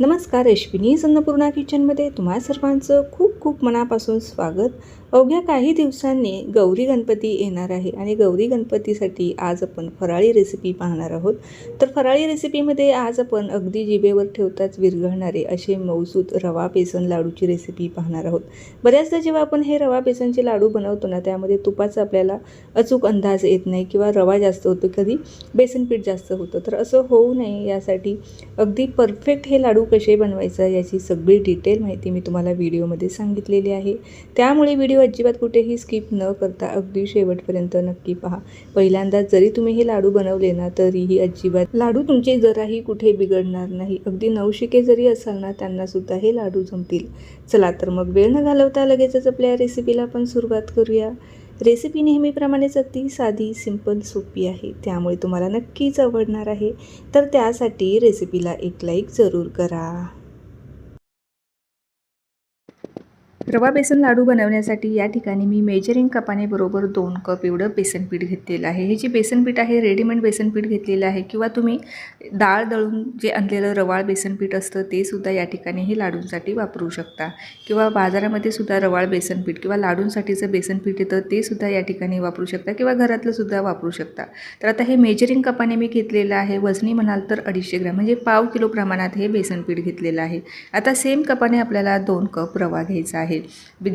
नमस्कार अश्विनी अन्नपूर्णा किचनमध्ये तुम्हा सर्वांचं खूप खूप मनापासून स्वागत. अवघ्या काही दिवसांनी गौरी गणपती येणार आहे आणि गौरी गणपतीसाठी आज आपण फराळी रेसिपी पाहणार आहोत. तर फराळी रेसिपीमध्ये आज आपण अगदी जिभेवर ठेवताच विरघळणारे असे मौसूद रवा बेसन लाडूची रेसिपी पाहणार आहोत. बऱ्याचदा जेव्हा आपण हे रवा बेसनचे लाडू बनवतो ना त्यामध्ये तुपाचा आपल्याला अचूक अंदाज येत नाही किंवा रवा जास्त होतो कधी बेसन पीठ जास्त होतं. तर असं होऊ नये यासाठी अगदी परफेक्ट हे लाडू कसे बनवायचं याची सगळी डिटेल माहिती मी तुम्हाला व्हिडिओमध्ये सांगितलेली आहे. त्यामुळे व्हिडिओ अजिबात कुठेही स्किप न करता अगदी शेवटपर्यंत नक्की पहा. पहिल्यांदा जरी तुम्ही हे लाडू बनवले ना तरीही अजिबात लाडू तुमचे जराही कुठे बिघडणार नाही. अगदी नवशिके जरी असाल ना त्यांनासुद्धा हे लाडू जमतील. चला तर मग वेळ न घालवता लगेचच आपल्या रेसिपीला आपण सुरुवात करूया. रेसिपी नेहमीप्रमाणेच अगदी साधी सिंपल सोपी आहे. त्यामुळे तुम्हाला नक्कीच आवडणार आहे. तर त्यासाठी रेसिपीला एक लाईक जरूर करा. रवा बेसन लाडू बनवण्यासाठी या ठिकाणी मी मेजरिंग कपाने बरोबर दोन कप एवढं बेसन पीठ घेतलेलं आहे. हे जे बेसन पीठ आहे रेडीमेड बेसन पीठ घेतलेलं आहे किंवा तुम्ही डाळ दळून जे आणलेलं रवाळ बेसन पीठ असतं ते सुद्धा या ठिकाणी हे लाडूंसाठी वापरू शकता. किंवा बाजारामध्ये सुद्धा रवाळ बेसन पीठ किंवा लाडूंसाठीचं बेसन पीठ येतं ते सुद्धा या ठिकाणी वापरू शकता किंवा घरातलं सुद्धा वापरू शकता. तर आता हे मेजरिंग कपाने मी घेतलेलं आहे. वजनी म्हणाल तर अडीचशे ग्रॅम म्हणजे पाव किलो प्रमाणात हे बेसन पीठ घेतलेलं आहे. आता सेम कपाने आपल्याला दोन कप रवा घ्यायचा आहे.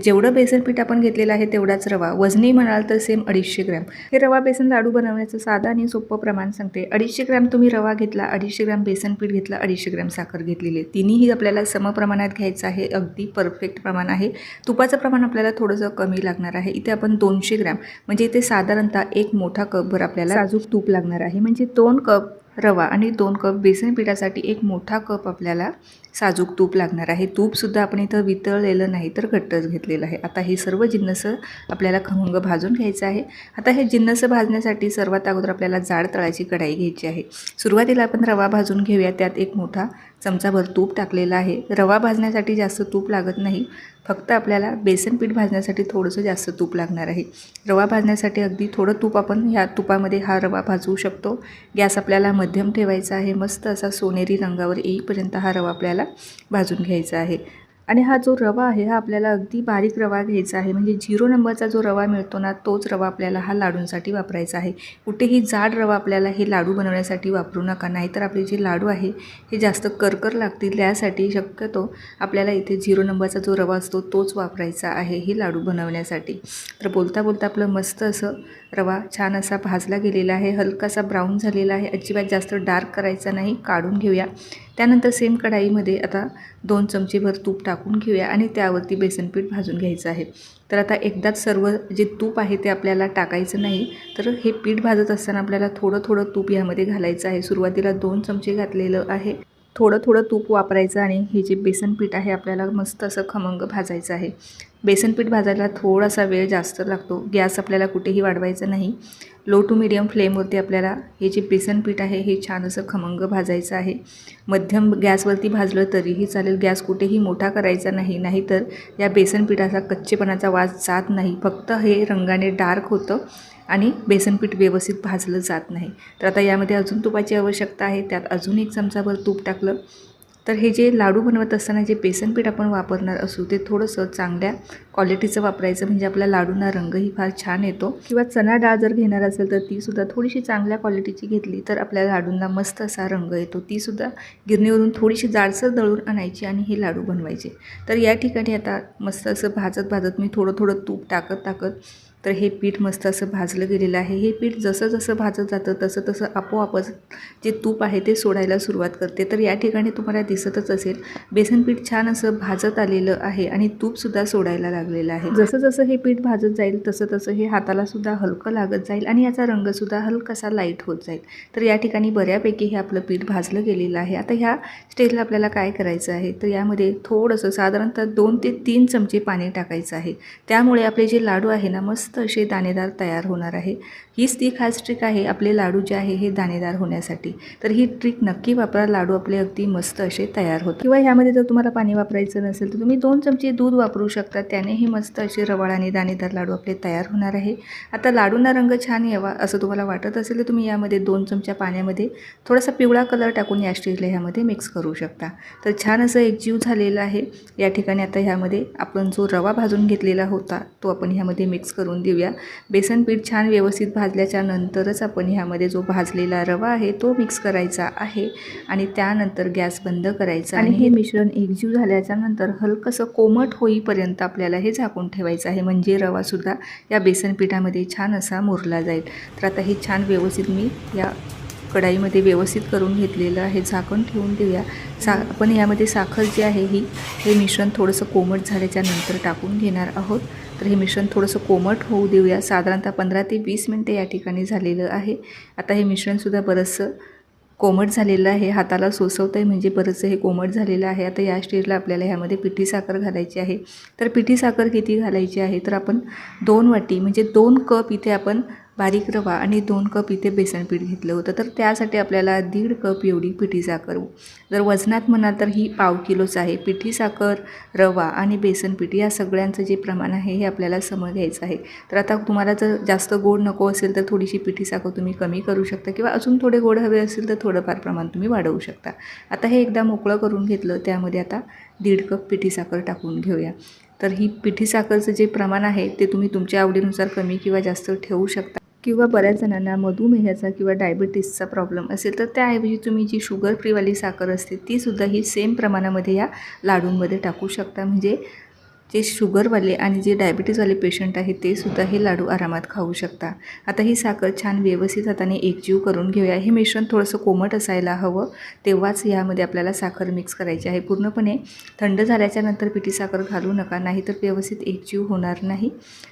जेवढं बेसन पीठ आपण घेतलेलं आहे तेवढाच रवा. वजनी म्हणाल तर सेम अडीचशे ग्रॅम. हे रवा बेसन लाडू बनवण्याचं साधं आणि सोपं प्रमाण सांगते. अडीचशे ग्रॅम तुम्ही रवा घेतला अडीचशे ग्रॅम बेसन पीठ घेतला अडीचशे ग्रॅम साखर घेतलेली. आहे तिन्हीही आपल्याला समप्रमाणात घ्यायचं आहे. अगदी परफेक्ट प्रमाण आहे. तुपाचं प्रमाण आपल्याला थोडंसं कमी लागणार आहे. इथे आपण दोनशे ग्रॅम. म्हणजे इथे साधारणतः एक मोठा कपभर आपल्याला साजूक तूप लागणार आहे. म्हणजे दोन कप रवा आणि दोन कप बेसन पिठासाठी एक मोठा कप आपल्याला साजूक तूप लागणार आहे. तूपसुद्धा आपण इथं वितळलेलं नाही तर घट्टच घेतलेलं आहे. आता हे सर्व जिन्नस आपल्याला खमंग भाजून घ्यायचं आहे. आता हे जिन्नस भाजण्यासाठी सर्वात अगोदर आपल्याला जाड तळाची कढाई घ्यायची आहे. सुरुवातीला आपण रवा भाजून घेऊया. त्यात एक मोठा चमचाभर तूप टाकलेला आहे. रवा भाजण्यासाठी जास्त तूप लागत नाही. फक्त आपल्याला बेसन पीठ भाजण्यासाठी थोडंसं जास्त तूप लागणार आहे. रवा भाजण्यासाठी अगदी थोडं तूप आपण ह्या तुपामध्ये हा रवा भाजवू शकतो. गॅस आपल्याला मध्यम ठेवायचा आहे. मस्त असा सोनेरी रंगावर येईपर्यंत हा रवा आपल्याला भाजून घ्यायचा आहे. आणि हा जो रवा आहे हा आपल्याला अगदी बारीक रवा घ्यायचा आहे. म्हणजे झिरो नंबरचा जो रवा मिळतो ना तोच रवा आपल्याला हा लाडूंसाठी वापरायचा आहे. कुठेही जाड रवा आपल्याला हे लाडू बनवण्यासाठी वापरू नका. नाहीतर आपले जे लाडू आहे हे जास्त करकर लागतील. त्यासाठी शक्यतो आपल्याला इथे झिरो नंबरचा जो रवा असतो तोच वापरायचा आहे हे लाडू बनवण्यासाठी. तर बोलता बोलता आपलं मस्त असं रवा छान असा भाजला गेलेला आहे. हलकासा ब्राऊन झालेला आहे. अजिबात जास्त डार्क करायचा नाही. काढून घेऊया. त्यानंतर सेम कढाईमध्ये आता दोन चमचेभर तूप टाकून घेऊया आणि त्यावरती बेसनपीठ भाजून घ्यायचं आहे. तर आता एकदाच सर्व जे तूप आहे ते आपल्याला टाकायचं नाही तर हे पीठ भाजत असताना आपल्याला थोडं थोडं तूप यामध्ये घालायचं आहे. सुरुवातीला दोन चमचे घातलेलं आहे. थोडं थोडं तूप वापरायचं आणि हे जे बेसन पीठ आहे आपल्याला मस्त असं खमंग भाजायचं आहे. बेसनपीठ भाजायला थोडासा वेळ जास्त लागतो. गॅस आपल्याला कुठेही वाढवायचा नाही. लो टू मिडियम फ्लेमवरती आपल्याला हे जे बेसनपीठ आहे हे छान असं खमंग भाजायचं आहे. मध्यम गॅसवरती भाजलं तरीही चालेल. गॅस कुठेही मोठा करायचा नाही. नाहीतर या बेसनपीठाचा कच्चेपणाचा वास जात नाही. फक्त हे रंगाने डार्क होतं आणि बेसनपीठ व्यवस्थित भाजलं जात नाही. तर आता यामध्ये अजून तुपाची आवश्यकता आहे. त्यात अजून एक चमचाभर तूप टाकलं. तर हे जे लाडू बनवत असताना जे बेसन पीठ आपण वापरणार असू ते थोडंसं चांगल्या क्वालिटीचं वापरायचं. म्हणजे आपल्या लाडूंना रंगही फार छान येतो. किंवा चणा डाळ जर घेणार असेल तर तीसुद्धा थोडीशी चांगल्या क्वालिटीची घेतली तर आपल्या लाडूंना मस्त असा रंग येतो. तीसुद्धा गिरणीवरून थोडीशी जाडसर दळून आणायची आणि हे लाडू बनवायचे. तर या ठिकाणी आता मस्त असं भाजत भाजत मी थोडं थोडं तूप टाकत टाकत तर हे पीठ मस्त असं भाजलं गेलेलं आहे. हे पीठ जसं जसं भाजत जातं तसं तसं आपोआपच जे तूप आहे ते सोडायला सुरुवात करते. तर या ठिकाणी तुम्हाला दिसतच असेल बेसन पीठ छान असं भाजत आलेलं आहे आणि तूपसुद्धा सोडायला लागलेलं आहे. जसं जसं हे पीठ भाजत जाईल तसं तसं हे हातालासुद्धा हलकं लागत जाईल आणि याचा रंगसुद्धा हलकासा लाइट होत जाईल. तर या ठिकाणी बऱ्यापैकी हे आपलं पीठ भाजलं गेलेलं आहे. आता ह्या स्टेजला आपल्याला काय करायचं आहे? तर यामध्ये थोडंसं साधारणतः दोन ते तीन चमचे पाणी टाकायचं आहे. त्यामुळे आपले जे लाडू आहे ना मस्त मस्त असे दाणेदार तयार होणार आहे. हीच ती खास ट्रिक आहे आपले लाडू जे आहे हे दाणेदार होण्यासाठी. तर ही ट्रिक नक्की वापरा लाडू आपले अगदी मस्त असे तयार होतात. किंवा ह्यामध्ये जर तुम्हाला पाणी वापरायचं नसेल तर तुम्ही दोन चमचे दूध वापरू शकता. त्यानेही मस्त असे रवाळ आणि दाणेदार लाडू आपले तयार होणार आहे. आता लाडूंना रंग छान यावा असं तुम्हाला वाटत असेल तर तुम्ही यामध्ये दोन चमच्या पाण्यामध्ये थोडासा पिवळा कलर टाकून या स्टेजला ह्यामध्ये मिक्स करू शकता. तर छान असं एकजीव झालेलं आहे. या ठिकाणी आता ह्यामध्ये आपण जो रवा भाजून घेतलेला होता तो आपण ह्यामध्ये मिक्स करून देऊया. बेसन पीठ छान व्यवस्थित भाजल्याच्या नंतरच आपण ह्यामध्ये जो भाजलेला रवा आहे तो मिक्स करायचा आहे आणि त्यानंतर गॅस बंद करायचा आणि हे मिश्रण एकजीव झाल्याच्यानंतर हलकंसं कोमट होईपर्यंत आपल्याला हे झाकून ठेवायचं आहे. म्हणजे रवासुद्धा या बेसन पिठामध्ये छान असा मुरला जाईल. तर आता हे छान व्यवस्थित मी या कढाईमध्ये व्यवस्थित करून घेतलेलं आहे. झाकण ठेवून देऊया. सा आपण यामध्ये साखर जी आहे ही हे मिश्रण थोडंसं कोमट झाल्याच्यानंतर टाकून घेणार आहोत. तर हे मिश्रण थोडंसं कोमट होऊ देऊया. साधारणतः पंधरा ते वीस मिनटं या ठिकाणी झालेलं आहे. आता हे मिश्रणसुद्धा बरंचसं कोमट झालेलं आहे. हाताला सोसवतं आहे म्हणजे बरंचसं हे कोमट झालेलं आहे. आता या स्टेजला आपल्याला ह्यामध्ये पिठी साखर घालायची आहे. तर पिठी साखर किती घालायची आहे? तर आपण दोन वाटी म्हणजे दोन कप इथे आपण बारीक रवा आणि दोन कप इथे बेसन पीठ घेतलं होतं. तर त्यासाठी आपल्याला दीड कप एवढी पिठी साखर हो. जर वजनात म्हणाल तर ही पाव किलोच आहे. पिठी साखर रवा आणि बेसन पीठ या सगळ्यांचं जे प्रमाण आहे हे आपल्याला सम घ्यायचं आहे. तर आता तुम्हाला जर जास्त गोड नको असेल तर थोडीशी पिठी साखर तुम्ही कमी करू शकता किंवा अजून थोडे गोड हवे असेल तर थोडंफार प्रमाण तुम्ही वाढवू शकता. आता हे एकदा मोकळं करून घेतलं त्यामध्ये आता दीड कप पिठी साखर टाकून घेऊया. तर ही पिठी साखरचं जे प्रमाण आहे ते तुम्ही तुमच्या आवडीनुसार कमी किंवा जास्त ठेवू शकता. किंवा बऱ्याच जणांना मधुमेहाचा किंवा डायबिटीसचा प्रॉब्लेम असेल तर त्याऐवजी तुम्ही जी शुगर फ्रीवाली साखर असते तीसुद्धा ही सेम प्रमाणामध्ये या लाडूंमध्ये टाकू शकता. म्हणजे जे शुगरवाले आणि जे डायबिटीजवाले पेशंट आहेत ते सुद्धा हे लाडू आरामात खाऊ शकता. आता ही साखर छान व्यवस्थित हाताने एकजीव करून घेऊया. हे मिश्रण थोडंसं कोमट असायला हवं तेव्हाच यामध्ये आपल्याला साखर मिक्स करायची आहे. पूर्णपणे थंड झाल्याच्यानंतर पिठी साखर घालू नका नाही तर व्यवस्थित एकजीव होणार नाही.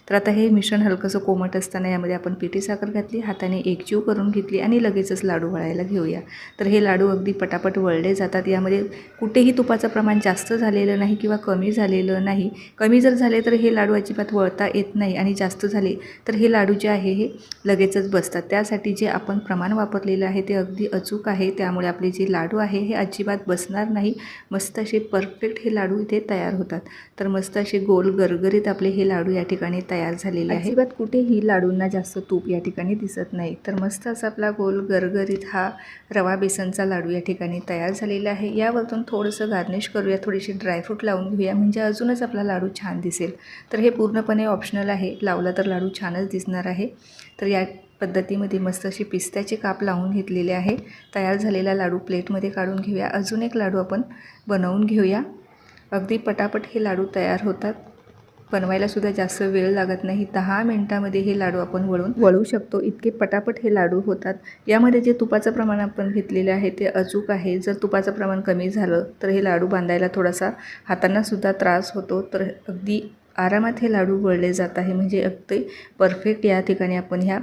तर आता हे मिश्रण हलकंसं कोमट असताना यामध्ये आपण पिठी साखर घातली हाताने एकजीव करून घेतली आणि लगेचच लाडू वळायला घेऊया. तर हे लाडू अगदी पटापट वळले जातात. यामध्ये कुठेही तुपाचं प्रमाण जास्त झालेलं नाही किंवा कमी झालेलं नाही. कमी जर झाले तर हे लाडू अजिबात वळता येत नाही आणि जास्त झाले तर हे लाडू जे आहे हे लगेचच बसतात. त्यासाठी जे आपण प्रमाण वापरलेलं आहे ते अगदी अचूक आहे. त्यामुळे आपले जे लाडू आहे हे अजिबात बसणार नाही. मस्त असे परफेक्ट हे लाडू इथे तयार होतात. तर मस्त असे गोल गरगरीत आपले हे लाडू या ठिकाणी तयार झालेले आहे अजिबात कुठेही लाडूंना जास्त तूप या ठिकाणी दिसत नाही. तर मस्त असा आपला गोल गरगरीत हा रवा बेसनचा लाडू या ठिकाणी तयार झालेला आहे. यावरतून थोडंसं गार्निश करूया. थोडीशी ड्रायफ्रूट लावून घेऊया. म्हणजे अजूनच आपला लाडू लाडू छान दिसेल. तर हे पूर्णपणे ऑप्शनल आहे. लावला तर लाडू छानच दिसणार आहे. तर या पद्धतीमध्ये मस्त अशी पिस्त्याचे काप लावून घेतलेले आहे. तयार झालेला लाडू प्लेटमध्ये काढून घेऊया. अजून एक लाडू आपण बनवून घेऊया. अगदी पटापट हे लाडू तयार होतात. बनवायला सुद्धा जास्त वेळ लागत नाही. दहा मिनटामध्ये हे लाडू आपण वळून वळू शकतो. इतके पटापट हे लाडू होतात. यामध्ये जे तुपाचं प्रमाण आपण घेतलेले आहे ते अचूक आहे. जर तुपाचं प्रमाण कमी झालं तर हे लाडू बांधायला थोडासा हातांनासुद्धा त्रास होतो. तर अगदी आरामात हे लाडू वळले जात आहे. म्हणजे अगदी परफेक्ट या ठिकाणी आपण ह्या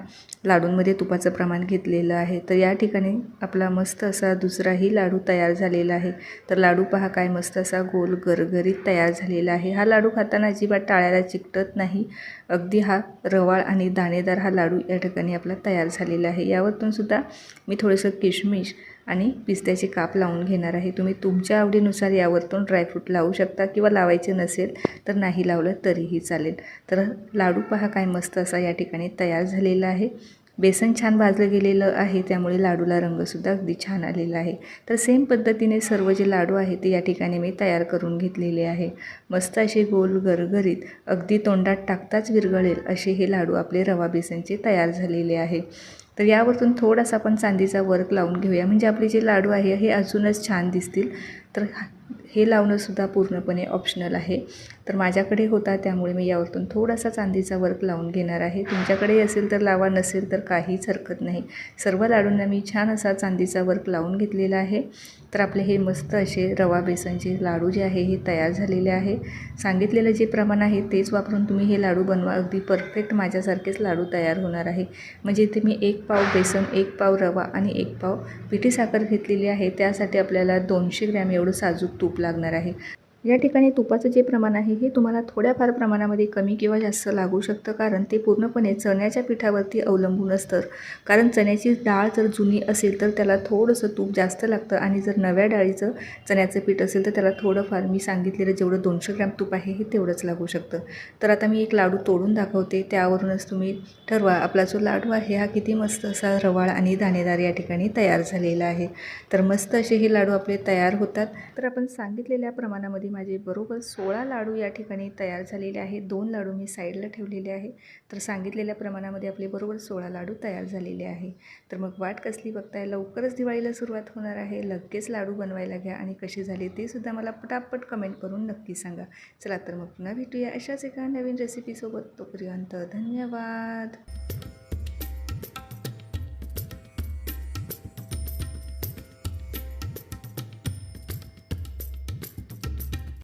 लाडूंमध्ये तुपाचं प्रमाण घेतलेलं आहे. तर या ठिकाणी आपला मस्त असा दुसराही लाडू तयार झालेला आहे. तर लाडू पहा काय मस्त असा गोल गरगरीत तयार झालेला आहे. हा लाडू खाताना अजिबात टाळ्याला चिकटत नाही. अगदी हा रवाळ आणि दाणेदार हा लाडू या ठिकाणी आपला तयार झालेला आहे. यावरतून सुद्धा मी थोडंसं किशमिश आणि पिस्त्याचे काप लावून घेणार आहे. तुम्ही तुमच्या आवडीनुसार यावरतून ड्रायफ्रूट लावू शकता किंवा लावायचे नसेल तर नाही लावलं तरीही चालेल. तर लाडू पहा काय मस्त असा या ठिकाणी तयार झालेला आहे. बेसन छान भाजलं गेलेलं आहे त्यामुळे लाडूला रंगसुद्धा अगदी छान आलेला आहे. तर सेम पद्धतीने सर्व जे लाडू आहे ते या ठिकाणी मी तयार करून घेतलेले आहे. मस्त असे गोल गरगरीत अगदी तोंडात टाकताच विरगळेल असे हे लाडू आपले रवा बेसनचे तयार झालेले आहे. तर यावरतून थोडासा आपण चांदीचा वर्क लावून घेऊया. म्हणजे आपले जे लाडू आहे हे अजूनच छान दिसतील. तर हे लावणंसुद्धा पूर्णपणे ऑप्शनल आहे. तर माझ्याकडे होता त्यामुळे मी यावरतून थोडासा चांदीचा वर्क लावून घेणार आहे. तुमच्याकडे असेल तर लावा नसेल तर काहीच हरकत नाही. सर्व लाडूंना मी छान असा चांदीचा वर्क लावून घेतलेला आहे. तर आपले हे मस्त असे रवा बेसनचे लाडू जे आहे हे तयार झालेले आहे. सांगितलेलं जे प्रमाण आहे तेच वापरून तुम्ही हे लाडू बनवा. अगदी परफेक्ट माझ्यासारखेच लाडू तयार होणार आहे. म्हणजे इथे मी एक पाव बेसन एक पाव रवा आणि एक पाव पिठी साखर घेतलेली आहे. त्यासाठी आपल्याला दोनशे ग्रॅम एवढं साजूक तूप लागणार आहे. या ठिकाणी तुपाचं जे प्रमाण आहे हे तुम्हाला थोड्याफार प्रमाणामध्ये कमी किंवा जास्त लागू शकतं कारण ते पूर्णपणे चण्याच्या पिठावरती अवलंबून असतं. कारण चण्याची डाळ जर जुनी असेल तर त्याला थोडंसं तूप जास्त लागतं आणि जर नव्या डाळीचं चण्याचं पीठ असेल तर त्याला थोडंफार मी सांगितलेलं जेवढं दोनशे ग्रॅम तूप आहे हे तेवढंच लागू शकतं. तर आता मी एक लाडू तोडून दाखवते. त्यावरूनच तुम्ही ठरवा आपला जो लाडू आहे हा किती मस्त असा रवाळ आणि दाणेदार या ठिकाणी तयार झालेला आहे. तर मस्त असे हे लाडू आपले तयार होतात. तर आपण सांगितलेल्या प्रमाणामध्ये माझे बरोबर सोळा लाडू या ठिकाणी तयार झालेले आहे दोन लाडू मी साईडला ठेवलेले आहे तर सांगितलेल्या प्रमाणामध्ये आपले बरोबर सोळा लाडू तयार झालेले आहे. तर मग वाट कसली बघताय? लवकरच दिवाळीला सुरुवात होणार आहे. लगेच लाडू बनवायला घ्या आणि कसे झाले ते सुद्धा मला पटापट कमेंट करून नक्की सांगा. चला तर मग पुन्हा भेटूया अशाच एका नवीन रेसिपीसोबत तोपर्यंत धन्यवाद.